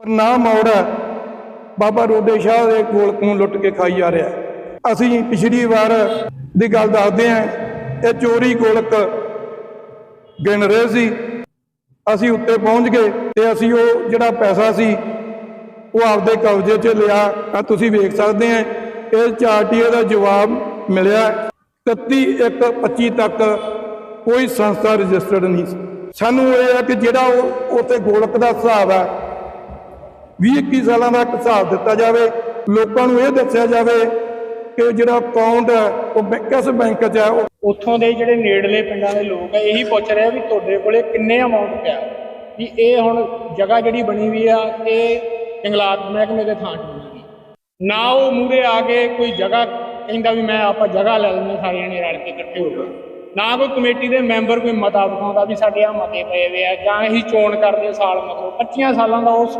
ਪਰ ਨਾ ਮੋੜ ਬਾਬਾ ਰੋਡੇ ਸ਼ਾਹ ਦੇ ਕੋਲ ਨੂੰ ਲੁੱਟ ਕੇ ਖਾਈ ਜਾ ਰਿਹਾ। ਅਸੀਂ ਪਿਛਲੀ ਵਾਰ ਦੀ ਗੱਲ ਦੱਸਦੇ ਹਾਂ, ਇਹ ਚੋਰੀ ਗੋਲਕ ਗਿਣ ਰਹੇ ਸੀ। ਅਸੀਂ ਉੱਤੇ ਪਹੁੰਚ ਗਏ ਤੇ ਅਸੀਂ ਉਹ ਜਿਹੜਾ ਪੈਸਾ ਸੀ, ਉਹ ਆਪਦੇ ਕਬਜ਼ੇ 'ਚ ਲਿਆ। ਆ ਤੁਸੀਂ ਵੇਖ ਸਕਦੇ ਆ ਇਹ ਚਾਰਟੀਏ ਦਾ ਜਵਾਬ ਮਿਲਿਆ। 31 ਇੱਕ 25 ਤੱਕ ਕੋਈ ਸੰਸਥਾ ਰਜਿਸਟਰਡ ਨਹੀਂ ਸੀ। ਸਾਨੂੰ ਇਹ ਹੈ ਕਿ ਜਿਹੜਾ ਉਹ ਉੱਥੇ ਗੋਲਕ ਦਾ ਹਿਸਾਬ ਹੈ 20 21 ਸਾਲਾਂ ਦਾ ਇੱਕ ਹਿਸਾਬ ਦਿੱਤਾ ਜਾਵੇ, ਲੋਕਾਂ ਨੂੰ ਇਹ ਦੱਸਿਆ ਜਾਵੇ ਕਿ ਜਿਹੜਾ ਅਕਾਊਂਟ ਹੈ, ਉਹ ਕਿਸ ਬੈਂਕ 'ਚ ਹੈ? ਉਹ ਉੱਥੋਂ ਦੇ ਜਿਹੜੇ ਨੇੜਲੇ ਪਿੰਡਾਂ ਦੇ ਲੋਕ ਆ, ਇਹੀ ਪੁੱਛ ਰਹੇ ਆ ਵੀ ਤੁਹਾਡੇ ਕੋਲੇ ਕਿੰਨੇ ਅਮਾਉਂਟ ਪਿਆ? ਵੀ ਇਹ ਹੁਣ ਜਗ੍ਹਾ ਜਿਹੜੀ ਬਣੀ ਹੋਈ ਆ, ਇਹ ਜੰਗਲਾਤ ਮਹਿਕਮੇ ਦੇ ਥਾਂ 'ਚ ਨਾ ਉਹ ਮੂਰੇ ਆ ਕੇ ਕੋਈ ਜਗ੍ਹਾ ਕਹਿੰਦਾ ਵੀ ਮੈਂ ਆਪਾਂ ਜਗ੍ਹਾ ਲੈ ਲੈਂਦੇ ਸਾਰਿਆਂ ਨੇ ਰਲ ਕੇ ਇਕੱਠੇ ਹੋ ਕੇ। ਨਾ ਕੋਈ ਕਮੇਟੀ ਦੇ ਮੈਂਬਰ ਕੋਈ ਮਤਾ ਵਿਖਾਉਂਦਾ ਵੀ ਸਾਡੇ ਆ ਮਤੇ ਪਏ ਹੋਏ ਆ, ਜਾਂ ਅਸੀਂ ਚੋਣ ਕਰਦੇ ਸਾਲ ਮਤਲਬ 25 ਸਾਲਾਂ ਦਾ ਉਸ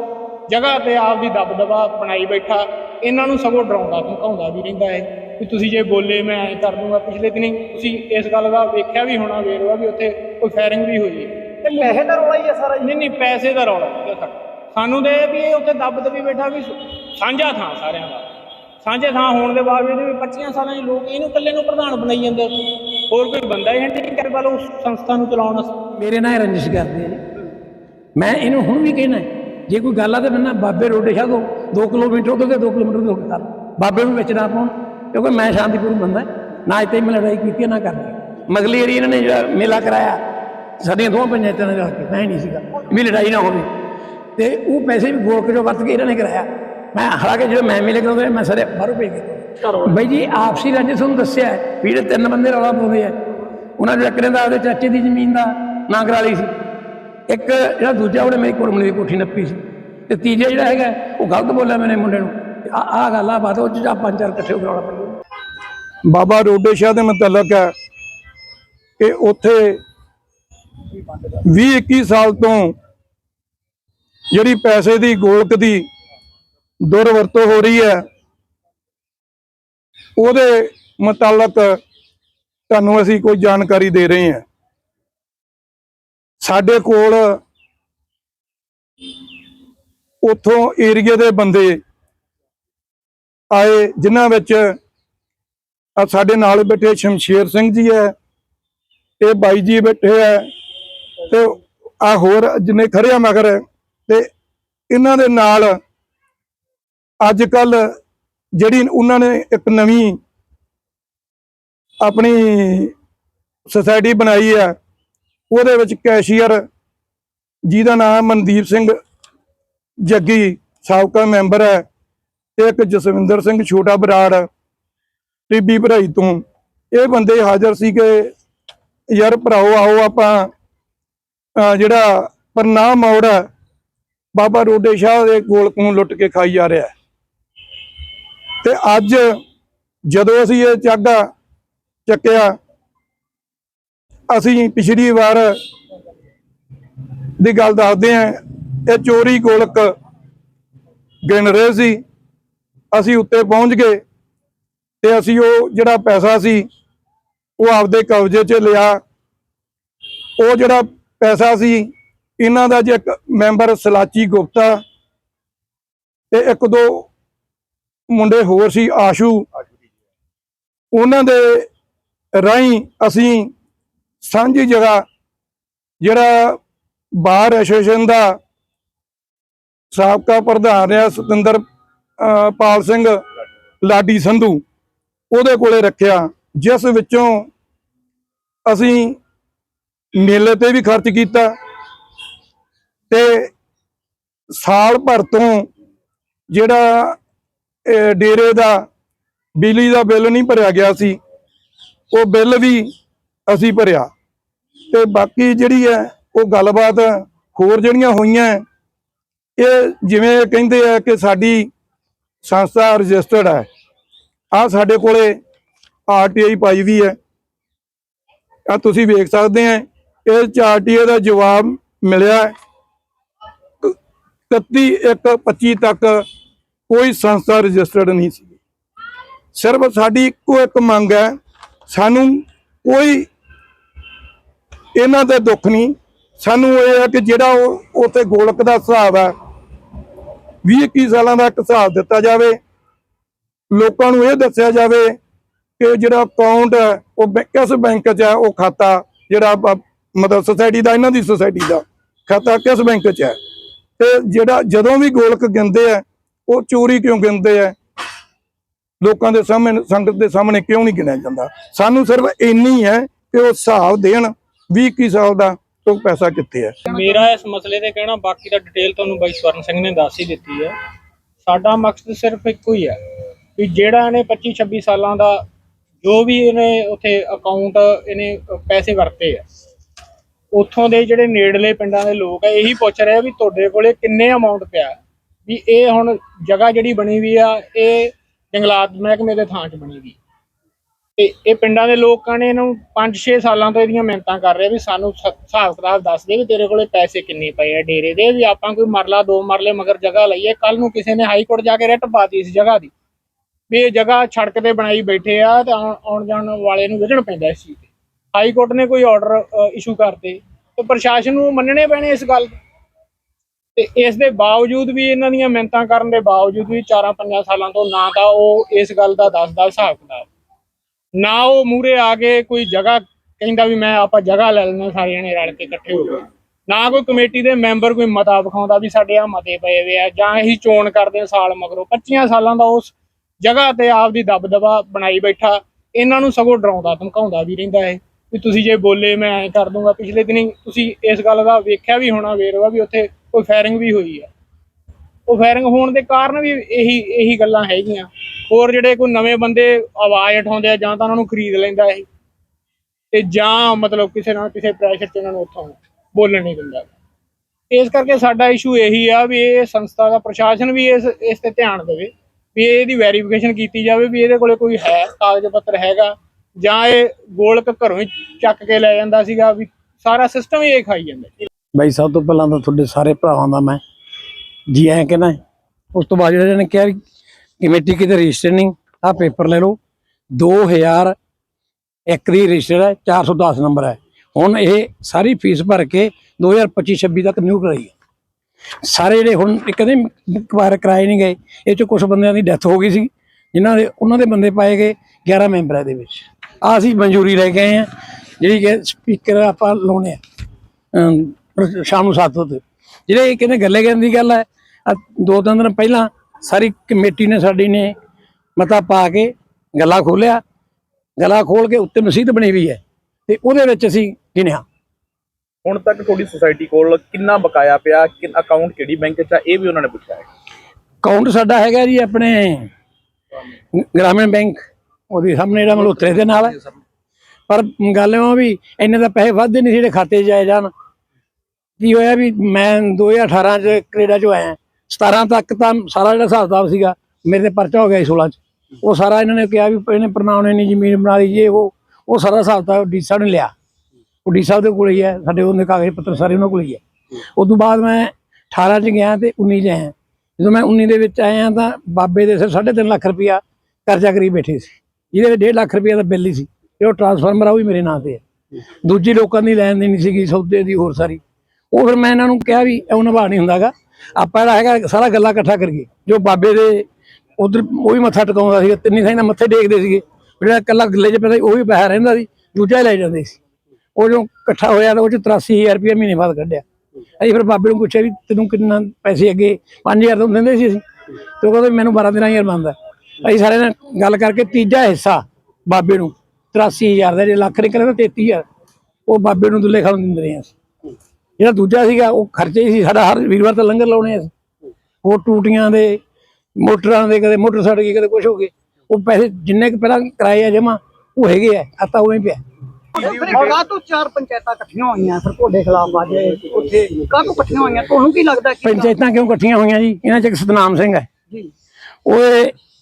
ਜਗ੍ਹਾ ਤੇ ਆਪ ਦੀ ਦਬਦਬਾ ਬਣਾਈ ਬੈਠਾ। ਇਹਨਾਂ ਨੂੰ ਸਗੋਂ ਡਰਾਉਂਦਾ ਧਮਕਾਉਂਦਾ ਵੀ ਰਹਿੰਦਾ ਹੈ। ਕਿ ਤੁਸੀਂ ਜੇ ਬੋਲੇ ਮੈਂ ਐਂ ਕਰ ਦੂੰਗਾ ਪਿਛਲੇ ਦਿਨੀ। ਤੁਸੀਂ ਇਸ ਗੱਲ ਦਾ ਵੇਖਿਆ ਵੀ ਹੋਣਾ ਵੇਰਵਾ ਵੀ ਉੱਥੇ ਕੋਈ ਫਾਇਰਿੰਗ ਵੀ ਹੋਈ ਹੈ। ਤੇ ਪੈਸੇ ਦਾ ਰੌਲਾ ਹੀ ਹੈ ਸਾਰਾ ਨਹੀਂ ਨਹੀਂ ਪੈਸੇ ਦਾ ਰੌਲਾ ਸਾਡਾ ਸਾਨੂੰ ਤੇ ਇਹ ਵੀ ਇਹ ਉੱਥੇ ਦੱਬ ਦਬੀ ਬੈਠਾ ਵੀ ਸਾਂਝਾ ਥਾਂ ਸਾਰਿਆਂ ਦਾ। ਸਾਂਝੇ ਥਾਂ ਹੋਣ ਦੇ ਬਾਵਜੂਦ ਵੀ 25 ਸਾਲਾਂ ਦੇ ਲੋਕ ਇਹਨੂੰ ਇਕੱਲੇ ਨੂੰ ਪ੍ਰਧਾਨ ਬਣਾਈ ਜਾਂਦੇ। ਹੋਰ ਕੋਈ ਬੰਦਾ ਹੀ ਹੈ ਨਹੀਂ ਕਰ ਵੱਲ ਉਸ ਸੰਸਥਾ ਨੂੰ ਚਲਾਉਣ ਮੇਰੇ ਨਾਲ ਰੰਜਿਸ਼ ਕਰਦੇ ਜੀ। ਮੈਂ ਇਹਨੂੰ ਹੁਣ ਵੀ ਕਹਿਣਾ ਹੈ, ਜੇ ਕੋਈ ਗੱਲ ਆ ਤੇ ਮੈਨਾਂ ਬਾਬੇ ਰੋਡੇ ਸ਼ਾਹ ਤੋਂ 2 ਕਿਲੋਮੀਟਰ ਹੋ ਕੇ 2 ਕਿਲੋਮੀਟਰ ਤੋਂ ਕਰ ਬਾਬੇ ਨੂੰ ਵਿੱਚ ਨਾ ਪਾਉਣ ਕਿਉਂਕਿ ਮੈਂ ਸ਼ਾਂਤੀਪੂਰਨ ਬੰਦਾ ਨਾ ਇੱਥੇ ਮੈਂ ਲੜਾਈ ਕੀਤੀ ਨਾ ਕਰਨੀ ਮਗਲੀ ਏਰੀ ਇਹਨਾਂ ਨੇ ਜਿਹੜਾ ਮੇਲਾ ਕਰਾਇਆ ਸਾਡੀਆਂ ਦੋਵਾਂ ਪੰਚਾਇਤਾਂ ਨੇ ਰਲ ਕੇ ਮੈਂ ਨਹੀਂ ਸੀਗਾ ਵੀ ਲੜਾਈ ਨਾ ਹੋਵੇ। ਤੇ ਉਹ ਪੈਸੇ ਵੀ ਗੋਲਕ ਜੋ ਵਰਤ ਕੇ ਇਹਨਾਂ ਨੇ ਕਰਾਇਆ। ਮੈਂ ਹਾਲਾਂਕਿ ਜਿਹੜੇ ਮੈਂ ਮੇਲੇ ਕਰਾਉਂਦੇ ਮੈਂ ਸਾਰੇ ਬਾਹਰੋਂ ਭੇਜ ਦਿੱਤੇ। ਬਈ ਜੀ ਆਪਸੀ ਰੰਜਿਸ਼ ਤੁਹਾਨੂੰ ਦੱਸਿਆ ਵੀ ਜਿਹੜੇ ਤਿੰਨ ਬੰਦੇ ਰੌਲਾ ਪਾਉਂਦੇ ਆ ਉਹਨਾਂ ਦੇ ਚੱਕਰੇ ਦਾ ਆਪਦੇ ਚਾਚੇ ਦੀ ਜ਼ਮੀਨ ਦਾ ਨਾਂ ਕਰਾ ਲਈ ਸੀ। ਇੱਕ ਜਿਹੜਾ ਦੂਜਾ ਉਹਨੇ ਮੇਰੀ ਕੁੜਮਣੀ ਦੀ ਕੋਠੀ ਨੱਪੀ ਸੀ। ਤੇ ਤੀਜਾ ਜਿਹੜਾ ਹੈਗਾ, ਉਹ ਗਲਤ ਬੋਲਿਆ ਮੇਰੇ ਮੁੰਡੇ ਨੂੰ। ਆ ਆ ਗੱਲ ਆ ਬਾਤ ਉਹ ਚ ਆ ਪੰਜ ਚਾਰ ਇਕੱਠੇ ਹੋ ਕੇ ਬਾਬਾ ਰੋਡੇ ਸ਼ਾਹ ਦੇ ਮੁਤਲਕ ਹੈ ਕਿ ਉੱਥੇ 20 21 ਸਾਲ ਤੋਂ ਜਿਹੜੀ ਪੈਸੇ ਦੀ ਗੋਲਕ ਦੀ ਦੁਰਵਰਤੋਂ ਹੋ ਰਹੀ ਹੈ, ਉਹਦੇ ਮੁਤਲਕ ਤੁਹਾਨੂੰ ਅਸੀਂ ਕੋਈ ਜਾਣਕਾਰੀ ਦੇ ਰਹੇ ਹਾਂ। ਸਾਡੇ ਕੋਲ ਉਥੋਂ ਏਰੀਆ ਦੇ ਬੰਦੇ ਆਏ, ਜਿਨ੍ਹਾਂ ਵਿੱਚ ਆ ਸਾਡੇ ਨਾਲ ਬੈਠੇ ਸ਼ਮਸ਼ੇਰ ਸਿੰਘ ਜੀ ਹੈ ਇਹ ਬਾਈ ਜੀ ਬੈਠੇ ਹੈ, ਤੇ ਆ ਹੋਰ ਜਿੰਨੇ ਖੜੇ ਆ ਮਗਰ, ਤੇ ਇਹਨਾਂ ਦੇ ਨਾਲ ਅੱਜ ਕੱਲ ਜਿਹੜੀ ਉਹਨਾਂ ਨੇ ਇੱਕ ਨਵੀਂ ਆਪਣੀ ਸੁਸਾਇਟੀ ਬਣਾਈ ਹੈ ਉਹਦੇ ਵਿੱਚ ਕੈਸ਼ੀਅਰ ਜਿਹਦਾ ਨਾਮ ਮਨਦੀਪ ਸਿੰਘ ਜੱਗੀ ਸਾਬਕਾ ਮੈਂਬਰ ਹੈ ਤੇ ਇੱਕ ਜਸਵਿੰਦਰ ਸਿੰਘ ਛੋਟਾ ਬਰਾੜ ਟੀਬੀ ਭਰਾਈ ਤੋਂ ਇਹ ਬੰਦੇ ਹਾਜ਼ਰ ਸੀ ਕਿ ਯਾਰ ਭਰਾਓ ਆਓ ਆਪਾਂ ਜਿਹੜਾ ਪ੍ਰਨਾਮ ਮੋੜ ਹੈ, ਬਾਬਾ ਰੋਡੇ ਸ਼ਾਹ ਦੇ ਕੋਲ ਨੂੰ ਲੁੱਟ ਕੇ ਖਾਈ ਜਾ ਰਿਹਾ ਹੈ। ਤੇ ਅੱਜ ਜਦੋਂ ਅਸੀਂ ਇਹ ਚਾਗਾ ਚੱਕਿਆ ਅਸੀਂ ਪਿਛਲੀ ਵਾਰ ਦੀ ਗੱਲ ਦੱਸਦੇ ਹਾਂ, ਇਹ ਚੋਰੀ ਗੋਲਕ ਗਿਣ ਰਹੇ ਸੀ। ਅਸੀਂ ਉੱਤੇ ਪਹੁੰਚ ਗਏ ਤੇ ਅਸੀਂ ਉਹ ਜਿਹੜਾ ਪੈਸਾ ਸੀ, ਉਹ ਆਪਦੇ ਕਬਜ਼ੇ 'ਚ ਲਿਆ। ਉਹ ਜਿਹੜਾ ਪੈਸਾ ਸੀ, ਇਹਨਾਂ ਦਾ ਜੇ ਇੱਕ ਮੈਂਬਰ ਸਲਾਚੀ ਗੁਪਤਾ ਤੇ ਇੱਕ ਦੋ ਮੁੰਡੇ ਹੋਰ ਸੀ, ਆਸ਼ੂ। ਉਹਨਾਂ ਦੇ ਰਾਹੀਂ ਅਸੀਂ ਸਾਂਝੀ ਜਗ੍ਹਾ ਜਿਹੜਾ ਬਾਰ ਐਸੋਸੀਏਸ਼ਨ ਦਾ ਸਾਬਕਾ ਪ੍ਰਧਾਨ ਰਿਹਾ ਸਤਿੰਦਰ ਪਾਲ ਸਿੰਘ ਲਾਡੀ ਸੰਧੂ, ਉਹਦੇ ਕੋਲੇ ਰੱਖਿਆ, ਜਿਸ ਵਿੱਚੋਂ ਅਸੀਂ ਮੇਲੇ ਤੇ ਵੀ ਖਰਚ ਕੀਤਾ ਤੇ ਸਾਲ ਭਰ ਤੋਂ ਜਿਹੜਾ ਡੇਰੇ ਦਾ ਬਿਜਲੀ ਦਾ ਬਿੱਲ ਨਹੀਂ ਭਰਿਆ ਗਿਆ ਸੀ, ਉਹ ਬਿੱਲ ਵੀ ਅਸੀਂ ਭਰਿਆ। ਤੇ ਬਾਕੀ ਜਿਹੜੀ ਹੈ ਉਹ ਗੱਲਬਾਤ ਹੋਰ ਜਿਹੜੀਆਂ ਹੋਈਆਂ, ਇਹ ਜਿਵੇਂ ਕਹਿੰਦੇ ਆ ਕਿ ਸਾਡੀ ਸੰਸਥਾ ਰਜਿਸਟਰਡ ਹੈ। ਆ ਸਾਡੇ ਕੋਲੇ ਆਰਟੀਆਈ ਪਾਈ ਵੀ ਹੈ। ਆ ਤੁਸੀਂ ਵੇਖ ਸਕਦੇ ਆ, ਇਹ ਆਰਟੀਆਈ ਦਾ ਜਵਾਬ ਮਿਲਿਆ ਹੈ। 31 ਇੱਕ 25 ਤੱਕ ਕੋਈ ਸੰਸਥਾ ਰਜਿਸਟਰਡ ਨਹੀਂ ਸੀ। ਸਿਰਫ ਸਾਡੀ ਇੱਕੋ ਇੱਕ ਮੰਗ ਹੈ, ਸਾਨੂੰ ਕੋਈ ਇਹਨਾਂ ਤੇ ਦੁੱਖ ਨਹੀਂ। ਸਾਨੂੰ ਇਹ ਹੈ ਕਿ ਜਿਹੜਾ ਉਹ ਉੱਥੇ ਗੋਲਕ ਦਾ ਹਿਸਾਬ ਹੈ 20 21 ਸਾਲਾਂ ਦਾ ਇੱਕ ਹਿਸਾਬ ਦਿੱਤਾ ਜਾਵੇ, ਲੋਕਾਂ ਨੂੰ ਇਹ ਦੱਸਿਆ ਜਾਵੇ ਕਿ ਜਿਹੜਾ ਅਕਾਊਂਟ ਹੈ ਉਹ ਬੈ- ਕਿਸ ਬੈਂਕ 'ਚ ਹੈ ਉਹ ਖਾਤਾ ਜਿਹੜਾ ਬ- ਮਤਲਬ ਸੁਸਾਇਟੀ ਦਾ, ਇਹਨਾਂ ਦੀ ਸੁਸਾਇਟੀ ਦਾ ਖਾਤਾ ਕਿਸ ਬੈਂਕ 'ਚ ਹੈ ਤੇ ਜਿਹੜਾ ਜਦੋਂ ਵੀ ਗੋਲਕ ਗਿਣਦੇ ਆ, ਉਹ ਚੋਰੀ ਕਿਉਂ ਗਿਣਦੇ ਆ? ਲੋਕਾਂ ਦੇ ਸਾਹਮਣੇ, ਸੰਗਤ ਦੇ ਸਾਹਮਣੇ ਕਿਉਂ ਨਹੀਂ ਗਿਣਿਆ ਜਾਂਦਾ? ਸਾਨੂੰ ਸਿਰਫ ਇੰਨੀ ਹੈ ਕਿ ਉਹ ਹਿਸਾਬ ਦੇਣ। 20 21 ਸਾਲ ਦਾ ਉਹ ਪੈਸਾ ਕਿੱਥੇ ਹੈ? ਮੇਰਾ ਇਸ ਮਸਲੇ ਤੇ ਕਹਿਣਾ, ਬਾਕੀ ਦਾ ਡਿਟੇਲ ਤੁਹਾਨੂੰ ਬਾਈ ਸਵਰਨ ਸਿੰਘ ਨੇ ਦੱਸ ਹੀ ਦਿੱਤੀ ਹੈ। ਸਾਡਾ ਮਕਸਦ ਸਿਰਫ ਇੱਕੋ ਹੀ ਹੈ ਵੀ ਜਿਹੜਾ ਇਹਨੇ 25 26 ਸਾਲਾਂ ਦਾ ਜੋ ਵੀ ਇਹਨੇ ਉੱਥੇ ਅਕਾਊਂਟ ਇਹਨੇ ਪੈਸੇ ਵਰਤੇ ਆ, ਉੱਥੋਂ ਦੇ ਜਿਹੜੇ ਨੇੜਲੇ ਪਿੰਡਾਂ ਦੇ ਲੋਕ ਆ, ਇਹੀ ਪੁੱਛ ਰਹੇ ਆ ਵੀ ਤੁਹਾਡੇ ਕੋਲੇ ਕਿੰਨੇ ਅਮਾਉਂਟ ਪਿਆ ਵੀ ਇਹ ਹੁਣ ਜਗ੍ਹਾ ਜਿਹੜੀ ਬਣੀ ਵੀ ਆ, ਇਹ ਜੰਗਲਾਤ ਮਹਿਕਮੇ ਦੇ ਥਾਂ 'ਚ ਬਣੀ ਵੀ ਤੇ ਇਹ ਪਿੰਡਾਂ ਦੇ ਲੋਕਾਂ ਨੇ ਇਹਨੂੰ 5-6 ਸਾਲਾਂ ਤੋਂ ਇਹਦੀਆਂ ਮਿਹਨਤਾਂ ਕਰ ਰਹੇ ਵੀ ਸਾਨੂੰ ਸ- ਹਿਸਾਬ ਕਿਤਾਬ ਦੱਸ ਦੇ ਵੀ ਤੇਰੇ ਕੋਲੇ ਪੈਸੇ ਕਿੰਨੇ ਪਏ ਆ ਡੇਰੇ ਦੇ ਵੀ ਆਪਾਂ ਕੋਈ ਮਰਲਾ, ਦੋ ਮਰਲੇ ਮਗਰ ਜਗ੍ਹਾ ਲਈਏ। ਕੱਲ ਨੂੰ ਕਿਸੇ ਨੇ ਹਾਈ ਕੋਰਟ ਜਾ ਕੇ ਰਿਟ ਪਾਤੀ ਇਸ ਜਗ੍ਹਾ ਦੀ। ਵੀ ਇਹ ਜਗ੍ਹਾ ਸੜਕ ਤੇ ਬਣਾਈ ਬੈਠੇ ਆ ਤੇ ਆਉਣ ਆਉਣ ਜਾਣ ਵਾਲੇ ਨੂੰ ਵਿਘਨ ਪੈਂਦਾ ਇਸ ਚੀਜ਼ ਤੇ। ਹਾਈ ਕੋਰਟ ਨੇ ਕੋਈ ਆਰਡਰ ਇਸ਼ੂ ਕਰਤੇ। ਤੇ ਪ੍ਰਸ਼ਾਸਨ ਨੂੰ ਮੰਨਣੇ ਪੈਣੇ ਇਸ ਗੱਲ ਤੇ ਇਸ ਦੇ ਬਾਵਜੂਦ ਵੀ ਇਹਨਾਂ ਦੀਆਂ ਮਿਹਨਤਾਂ ਕਰਨ ਦੇ ਬਾਵਜੂਦ ਵੀ 4-5 ਸਾਲਾਂ ਤੋਂ ਨਾ ਤਾਂ ਉਹ ਇਸ ਗੱਲ ਦਾ ਦੱਸਦਾ ਹਿਸਾਬ ਕਿਤਾਬ। ਨਾ ਉਹ ਮੂਰੇ ਆ ਕੇ ਕੋਈ ਜਗ੍ਹਾ ਕਹਿੰਦਾ ਵੀ ਮੈਂ ਆਪਾਂ ਜਗ੍ਹਾ ਲੈ ਲੈਣਾ ਸਾਰਿਆਂ ਨੇ ਰਲ ਕੇ ਇਕੱਠੇ ਹੋ ਕੇ। ਨਾ ਕੋਈ ਕਮੇਟੀ ਦੇ ਮੈਂਬਰ ਕੋਈ ਮਤਾ ਵਿਖਾਉਂਦਾ ਵੀ ਸਾਡੇ ਆ ਮਤੇ ਪਏ ਵੇ ਆ ਜਾਂ ਅਸੀਂ ਚੋਣ ਕਰਦੇ ਸਾਲ ਮਗਰੋਂ। 25 ਸਾਲਾਂ ਦਾ ਉਸ ਜਗ੍ਹਾ ਤੇ ਆਪ ਦੀ ਦਬਦਬਾ ਬਣਾਈ ਬੈਠਾ। ਇਹਨਾਂ ਨੂੰ ਸਗੋਂ ਡਰਾਉਂਦਾ, ਧਮਕਾਉਂਦਾ ਵੀ ਰਹਿੰਦਾ ਹੈ ਵੀ ਤੁਸੀਂ ਜੇ ਬੋਲੇ ਮੈਂ ਐਂ ਕਰ ਦੂੰਗਾ। ਪਿਛਲੇ ਦਿਨੀ ਤੁਸੀਂ ਇਸ ਗੱਲ ਦਾ ਵੇਖਿਆ ਵੀ ਹੋਣਾ, ਵੇਰਵਾ ਵੀ ਉੱਥੇ ਕੋਈ ਫਾਇਰਿੰਗ ਵੀ ਹੋਈ ਆ। ਉਹ ਫਾਇਰਿੰਗ ਹੋਣ ਦੇ ਕਾਰਨ ਵੀ ਇਹੀ ਇਹੀ ਗੱਲਾਂ ਹੈਗੀਆਂ। ਹੋਰ ਜਿਹੜੇ ਕੋਈ ਨਵੇਂ ਬੰਦੇ ਆਵਾਜ਼ ਉਠਾਉਂਦੇ ਆ ਜਾਂ ਤਾਂ ਉਹਨਾਂ ਨੂੰ ਖਰੀਦ ਲੈਂਦਾ ਇਹ। ਤੇ ਜਾਂ ਮਤਲਬ ਕਿਸੇ ਨਾਲ ਕਿਸੇ ਪ੍ਰੈਸ਼ਰ 'ਚ ਇਹਨਾਂ ਨੂੰ ਉੱਥੋਂ ਬੋਲਣ ਨਹੀਂ ਦਿੰਦਾ। ਇਸ ਕਰਕੇ ਸਾਡਾ ਇਸ਼ੂ ਇਹੀ ਆ ਵੀ ਇਹ ਸੰਸਥਾ ਦਾ ਪ੍ਰਸ਼ਾਸਨ ਵੀ ਇਸ ਇਸ ਤੇ ਧਿਆਨ ਦੇਵੇ। ਵੀ ਇਹਦੀ ਵੈਰੀਫਿਕੇਸ਼ਨ ਕੀਤੀ ਜਾਵੇ ਵੀ ਇਹਦੇ ਕੋਲੇ ਕੋਈ ਹੈ ਕਾਗਜ਼ ਪੱਤਰ ਹੈਗਾ। ਜਾਂ ਇਹ ਗੋਲਕ ਘਰੋਂ ਹੀ ਚੱਕ ਕੇ ਲੈ ਜਾਂਦਾ ਸੀਗਾ ਵੀ ਸਾਰਾ ਸਿਸਟਮ ਹੀ ਇਹ ਖਾਈ ਜਾਂਦਾ। ਬਾਈ, ਸਭ ਤੋਂ ਪਹਿਲਾਂ ਤਾਂ ਤੁਹਾਡੇ ਸਾਰੇ ਭਰਾਵਾਂ ਦਾ ਮੈਂ ਜੀ ਐਂ ਕਹਿੰਦਾ ਉਸ ਤੋਂ ਬਾਅਦ ਜਿਹੜਾ ਇਹਨਾਂ ਨੇ ਕਿਹਾ ਵੀ ਕਮੇਟੀ ਕਿਤੇ ਰਜਿਸਟਰ ਨਹੀਂ, ਆਹ ਪੇਪਰ ਲੈ ਲਓ। 2000 ਇੱਕ ਦੀ ਰਜਿਸਟਰ ਹੈ 410 ਨੰਬਰ ਹੈ। ਹੁਣ ਇਹ ਸਾਰੀ ਫੀਸ ਭਰ ਕੇ 2025 26 ਤੱਕ ਨਿਊ ਕਰਾਈ ਹੈ। ਸਾਰੇ ਜਿਹੜੇ ਹੁਣ ਇੱਕ ਕਦੇ ਵਾਰ ਕਰਾਏ ਨਹੀਂ ਗਏ, ਇਹ ਚ ਕੁਝ ਬੰਦਿਆਂ ਦੀ ਡੈਥ ਹੋ ਗਈ ਸੀ, ਜਿਨ੍ਹਾਂ ਦੇ ਉਹਨਾਂ ਦੇ ਬੰਦੇ ਪਾਏ ਗਏ 11 ਮੈਂਬਰਾਂ ਦੇ ਵਿੱਚ। ਆ ਅਸੀਂ ਮਨਜ਼ੂਰੀ ਲੈ ਕੇ ਆਏ ਆ ਜਿਹੜੀ ਕਿ ਸਪੀਕਰ ਆਪਾਂ ਲਾਉਣੇ ਆ ਸ਼ਾਮ ਨੂੰ 7 ਵਜੇ। ਜਿਹੜੇ ਇਹ ਕਹਿੰਦੇ ਗੱਲੇ ਕਰਨ ਦੀ ਗੱਲ ਹੈ ਦੋ ਤਿੰਨ ਦਿਨ ਪਹਿਲਾਂ ਸਾਰੀ ਕਮੇਟੀ ਨੇ ਸਾਡੀ ਨੇ ਮਤਾ ਪਾ ਕੇ ਗੱਲਾ ਖੋਲਿਆ ਗਲਾ ਖੋਲ ਕੇ ਉੱਤੇ ਮਸਜਿਦ ਬਣੀ ਹੋਈ ਹੈ ਤੇ ਉਹਦੇ ਵਿੱਚ ਅਸੀਂ ਗਿਣਿਆ ਹੁਣ ਤੱਕ ਤੁਹਾਡੀ ਸੁਸਾਇਟੀ ਕੋਲ ਕਿੰਨਾ ਬਕਾਇਆ ਪਿਆ ਕਿ ਅਕਾਊਂਟ ਕਿਹੜੀ ਬੈਂਕ 'ਚ ਆ ਇਹ ਵੀ ਉਹਨਾਂ ਨੇ ਪੁੱਛਿਆ ਹੈ। ਅਕਾਊਂਟ ਸਾਡਾ ਹੈਗਾ ਜੀ ਆਪਣੇ ਗ੍ਰਾਮੀਣ ਬੈਂਕ ਉਹਦੇ ਸਾਹਮਣੇ ਜਿਹੜਾ ਮਲੋਤਰੇ ਦੇ ਨਾਲ ਹੈ। ਪਰ ਗੱਲ ਇਹ ਵੀ ਇੰਨੇ ਤਾਂ ਪੈਸੇ ਵੱਧਦੇ ਨਹੀਂ ਸੀ ਜਿਹੜੇ ਖਾਤੇ 'ਚ ਜਾਏ ਜਾਣ। ਕੀ ਹੋਇਆ ਵੀ ਮੈਂ 2018 ਚ ਕੈਨੇਡਾ ਚੋਂ ਆਇਆ। 17 ਤੱਕ ਤਾਂ ਸਾਰਾ ਜਿਹੜਾ ਹਿਸਾਬ ਕਿਤਾਬ ਸੀਗਾ, ਮੇਰੇ ਤੇ ਪਰਚਾ ਹੋ ਗਿਆ ਸੀ 16 ਚ। ਉਹ ਸਾਰਾ ਇਹਨਾਂ ਨੇ ਕਿਹਾ ਵੀ ਇਹਨੇ ਪ੍ਰਣਾਉਣੇ ਨਹੀਂ ਜ਼ਮੀਨ ਬਣਾ ਲਈ ਜੇ ਉਹ ਉਹ ਸਾਰਾ ਹਿਸਾਬ ਕਿਤਾਬ ਡੀ ਸਾਹਿਬ ਨੇ ਲਿਆ। ਉਹ ਡੀ ਸਾਹਿਬ ਦੇ ਕੋਲ ਹੀ ਹੈ, ਸਾਡੇ ਉਹਦੇ ਕਾਗਜ਼ ਪੱਤਰ ਸਾਰੇ ਉਹਨਾਂ ਕੋਲ ਹੀ ਹੈ। ਉਸ ਤੋਂ ਬਾਅਦ ਮੈਂ 18 ਚ ਗਿਆ ਤੇ 19 ਚ ਆਇਆ। ਜਦੋਂ ਮੈਂ 19 ਦੇ ਵਿੱਚ ਆਇਆ ਤਾਂ ਬਾਬੇ ਦੇ ਸਿਰ 3.5 ਲੱਖ ਰੁਪਇਆ ਕਰਜ਼ਾ ਕਰੀ ਬੈਠੇ ਸੀ। ਜਿਹਦੇ ਵਿੱਚ 1.5 ਲੱਖ ਰੁਪਇਆ ਦਾ ਬਿੱਲ ਹੀ ਸੀ। ਤੇ ਉਹ ਟਰਾਂਸਫਾਰਮਰ ਆ, ਉਹ ਵੀ ਮੇਰੇ ਨਾਂ ਤੇ ਹੈ। ਦੂਜੀ ਲੋਕਾਂ ਦੀ ਲੈਣ ਦੇਣੀ ਸੀਗੀ, ਸੌਦੇ ਦੀ ਹੋਰ ਸਾਰੀ। ਉਹ ਫਿਰ ਮੈਂ ਇਹਨਾਂ ਨੂੰ ਕਿਹਾ ਵੀ ਉਹ ਨਿਭਾ ਨਹੀਂ ਹੁੰਦਾਗਾ। ਆਪਾਂ ਜਿਹੜਾ ਹੈਗਾ ਸਾਰਾ ਗੱਲਾਂ ਇਕੱਠਾ ਕਰੀਏ। ਜੋ ਬਾਬੇ ਦੇ ਉਧਰ ਉਹ ਵੀ ਮੱਥਾ ਟਿਕਾਉਂਦਾ ਸੀਗਾ ਤਿੰਨੇ ਥਾਈਂ ਨਾਲ ਮੱਥੇ ਟੇਕਦੇ ਸੀਗੇ। ਜਿਹੜਾ ਇਕੱਲਾ ਗੱਲੇ 'ਚ ਪੈਂਦਾ ਸੀ, ਉਹ ਵੀ ਪੈਸਾ ਰਹਿੰਦਾ ਸੀ ਦੂਜਾ ਲੈ ਜਾਂਦੇ ਸੀ। ਉਹ ਜੋ ਇਕੱਠਾ ਹੋਇਆ ਤਾਂ ਉਹ 'ਚ 83000 ਰੁਪਏ ਮਹੀਨੇ ਬਾਅਦ ਕੱਢਿਆ। ਅਸੀਂ ਫਿਰ ਬਾਬੇ ਨੂੰ ਪੁੱਛਿਆ ਵੀ ਤੈਨੂੰ ਕਿੰਨਾ ਪੈਸੇ ਅੱਗੇ? 5000 ਤੋਂ ਦਿੰਦੇ ਸੀ ਅਸੀਂ। ਤੇ ਉਹ ਕਹਿੰਦਾ ਵੀ ਮੈਨੂੰ 12 13000 ਬਣਦਾ। ਅਸੀਂ ਸਾਰੇ ਨੇ ਗੱਲ ਕਰਕੇ ਤੀਜਾ ਹਿੱਸਾ ਬਾਬੇ ਨੂੰ 83000 ਦਾ ਜੇ ਲੱਖ ਨਿਕਲੇ ਤਾਂ 33000 ਉਹ ਬਾਬੇ ਨੂੰ ਦੁੱਲੇ ਖਾਣ ਦਿੰਦੇ ਰਹੇ ਅਸੀਂ। ਜਿਹੜਾ ਦੂਜਾ ਸੀਗਾ ਉਹ ਖਰਚੇ ਹੀ ਸੀ ਸਾਡਾ ਹਰ ਵੀਰਵਾਰ ਤਾਂ ਲੰਗਰ ਲਾਉਣੇ ਸੀ ਉਹ ਟੂਟੀਆਂ ਦੇ ਮੋਟਰਾਂ ਦੇ ਕਦੇ ਮੋਟਰ ਸੜ ਗਈ ਕਦੇ ਕੁਝ ਹੋ ਗਏ। ਉਹ ਪੈਸੇ ਜਿੰਨੇ ਕੁ ਪਹਿਲਾਂ ਕਰਾਏ ਆ ਜਮਾ ਉਹ ਹੈਗੇ ਆ ਆਤਾ ਉਵੇਂ ਪਿਆ। ਤੋਂ ਚਾਰ ਪੰਚਾਇਤਾਂ ਇਕੱਠੀਆਂ ਹੋਈਆਂ ਫਿਰ ਤੁਹਾਡੇ ਖਿਲਾਫ ਅੱਜ ਉੱਥੇ ਕਾਹ ਤੋਂ ਇਕੱਠੀਆਂ ਹੋਈਆਂ? ਤੁਹਾਨੂੰ ਕੀ ਲੱਗਦਾ ਕਿ ਪੰਚਾਇਤਾਂ ਕਿਉਂ ਇਕੱਠੀਆਂ ਹੋਈਆਂ ਜੀ? ਇਹਨਾਂ ਚ ਇੱਕ ਸਤਨਾਮ ਸਿੰਘ ਹੈ। ਜੀ। ਉਹ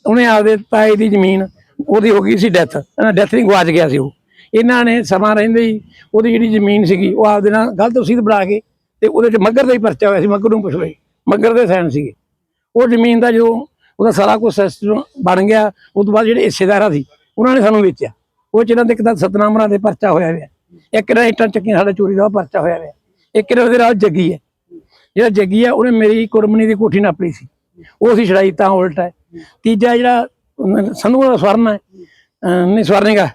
ਉਹਨੇ ਆਪਦੇ ਤਾਏ ਦੀ ਜ਼ਮੀਨ ਉਹਦੀ ਹੋ ਗਈ ਸੀ ਡੈਥ। ਇਹਨਾਂ ਡੈਥ ਨਹੀਂ ਗਵਾਚ ਗਿਆ ਸੀ ਉਹ। ਇਹਨਾਂ ਨੇ ਸਮਾਂ ਰਹਿੰਦੇ ਹੀ ਉਹਦੀ ਜਿਹੜੀ ਜ਼ਮੀਨ ਸੀਗੀ ਉਹ ਆਪਦੇ ਨਾਲ ਗਲਤ ਰਸੀਦ ਬਣਾ ਕੇ ਤੇ ਉਹਦੇ ਚ ਮੱਗਰ ਦਾ ਹੀ ਪਰਚਾ ਹੋਇਆ ਸੀ ਮੱਗਰ ਨੂੰ ਪੁੱਛ ਲਈ ਮੱਗਰ ਦੇ ਸਾਈਨ ਸੀਗੇ। ਉਹ ਜ਼ਮੀਨ ਦਾ ਜਦੋਂ ਉਹਦਾ ਸਾਰਾ ਕੁਝ ਸਿਸਟਮ ਬਣ ਗਿਆ ਉਸ ਤੋਂ ਬਾਅਦ ਜਿਹੜੇ ਹਿੱਸੇਦਾਰਾਂ ਸੀ ਉਹਨਾਂ ਨੇ ਸਾਨੂੰ ਵੇਚਿਆ। ਉਹ ਚ ਇਹਨਾਂ ਦੇ ਇੱਕ ਤਾਂ ਸਤਨਾਮਰਾਂ ਦੇ ਪਰਚਾ ਹੋਇਆ ਹੋਇਆ। ਇੱਕ ਇਹਨਾਂ ਇੱਟਾਂ ਚੱਕੀਆਂ ਸਾਡਾ ਚੋਰੀ ਦਾ ਉਹ ਪਰਚਾ ਹੋਇਆ ਹੋਇਆ। ਇੱਕ ਇਹਨਾਂ ਦੇ ਨਾਲ ਜੱਗੀ ਹੈ। ਜਿਹੜਾ ਜੱਗੀ ਹੈ ਉਹਨੇ ਮੇਰੀ ਕੁਰਮਨੀ ਦੀ ਕੋਠੀ ਨਾਪੀ ਸੀ। ਉਹ ਸੀ ਛੜਾਈ ਤਾਂ ਉਲਟਾ ਹੈ। ਤੀਜਾ ਜਿਹੜਾ ਅਮ, ਸੰਧੂ ਦਾ ਸਵਰਨ ਹੈ ਅਮ, ਨਹੀਂ ਸਵਰਨਿੰਗਾ।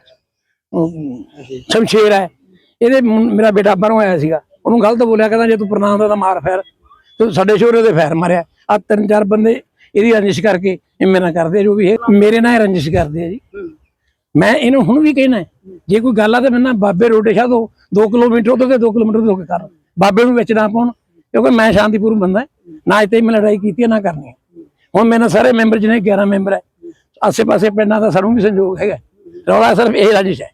ਸ਼ਮਸ਼ੇਰ ਹੈ। ਇਹਦੇ ਮੇਰਾ ਬੇਟਾ ਬਾਹਰੋਂ ਆਇਆ ਸੀਗਾ। ਉਹਨੂੰ ਗਲਤ ਬੋਲਿਆ, ਕਹਿੰਦਾ ਜੇ ਤੂੰ ਪ੍ਰਣਾਮ ਦਾ ਤਾਂ ਮਾਰ ਫੈਰ। ਤੇ ਸਾਡੇ ਸ਼ੋਰੇ ਦੇ ਫੈਰ ਮਾਰਿਆ। ਆ ਤਿੰਨ ਚਾਰ ਬੰਦੇ ਇਹਦੀ ਰੰਜਿਸ਼ ਕਰਕੇ ਇਹ ਮੇਰੇ ਨਾਲ ਕਰਦੇ ਆ, ਜੋ ਵੀ ਇਹ ਮੇਰੇ ਨਾਲ ਹੀ ਰੰਜਿਸ਼ ਕਰਦੇ ਆ ਜੀ। ਮੈਂ ਇਹਨੂੰ ਹੁਣ ਵੀ ਕਹਿਣਾ ਜੇ ਕੋਈ ਗੱਲ ਆ ਤਾਂ ਮੈਨਾਂ ਬਾਬੇ ਰੋਡੇ ਸ਼ਾਹ ਤੋਂ 2 ਕਿਲੋਮੀਟਰ ਉਧਰ ਤੇ 2 ਕਿਲੋਮੀਟਰ ਤੋਂ ਕਰ। ਬਾਬੇ ਨੂੰ ਵਿੱਚ ਨਾ ਪਾਉਣ, ਕਿਉਂਕਿ ਮੈਂ ਸ਼ਾਂਤੀਪੂਰਨ ਬੰਦਾ ਨਾ ਇੱਥੇ ਮੈਂ ਲੜਾਈ ਕੀਤੀ ਹੈ, ਨਾ ਕਰਨੀ ਹੈ। ਹੁਣ ਮੇਰੇ ਨਾਲ ਸਾਰੇ ਮੈਂਬਰ ਜਿਹਨੇ 11 ਮੈਂਬਰ ਹੈ। ਆਸੇ ਪਾਸੇ ਪਿੰਡਾਂ ਦਾ ਸਾਨੂੰ ਵੀ ਸੰਯੋਗ ਹੈਗਾ ਰੌਲਾ ਸਿਰਫ ਇਹ ਰੰਜਿਸ਼ ਹੈ।